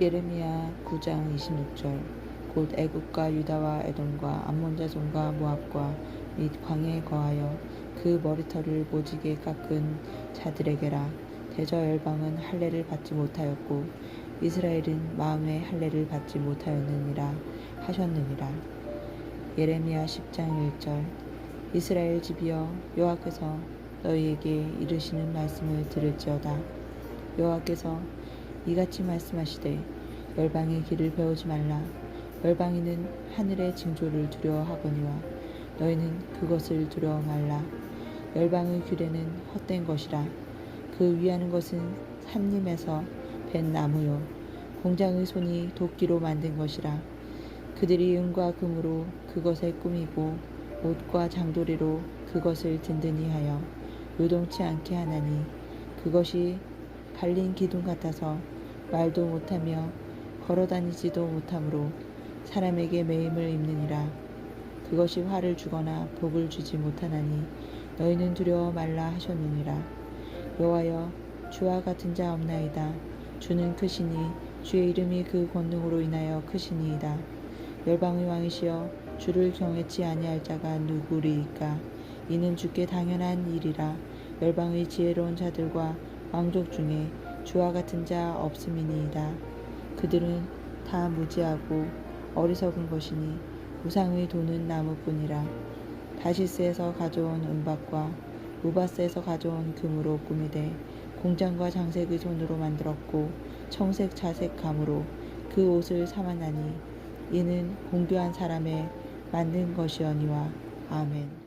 예레미야 9장 26절. 곧 애굽과 유다와 에돔과 암몬 자손과 모압과 및 광야에 거하여 그 머리털을 모지게 깎은 자들에게라. 대저 열방은 할례를 받지 못하였고 이스라엘은 마음의 할례를 받지 못하였느니라 하셨느니라. 예레미야 10장 1절. 이스라엘 집이여 여호와께서 너희에게 이르시는 말씀을 들을지어다. 여호와께서 이같이 말씀하시되 열방의 길을 배우지 말라. 열방이는 하늘의 징조를 두려워하거니와 너희는 그것을 두려워 말라. 열방의 규례는 헛된 것이라. 그 위하는 것은 산림에서 벤 나무요 공장의 손이 도끼로 만든 것이라. 그들이 은과 금으로 그것을 꾸미고 옷과 장도리로 그것을 든든히 하여 요동치 않게 하나니 그것이 갈린 기둥 같아서 말도 못하며 걸어 다니지도 못하므로 사람에게 매임을 입느니라. 그것이 화를 주거나 복을 주지 못하나니 너희는 두려워 말라 하셨느니라. 여호와여 주와 같은 자 없나이다. 주는 크시니 주의 이름이 그 권능으로 인하여 크시니이다. 열방의 왕이시여 주를 경외치 아니할 자가 누구리이까? 이는 주께 당연한 일이라. 열방의 지혜로운 자들과 왕족 중에 주와 같은 자 없음이니이다. 그들은 다 무지하고 어리석은 것이니 우상의 돈은 나무뿐이라. 다시스에서 가져온 은박과 우바스에서 가져온 금으로 꾸미되 공장과 장색의 손으로 만들었고 청색 자색 감으로 그 옷을 삼았나니 이는 공교한 사람의 만든 것이oni와. 아멘.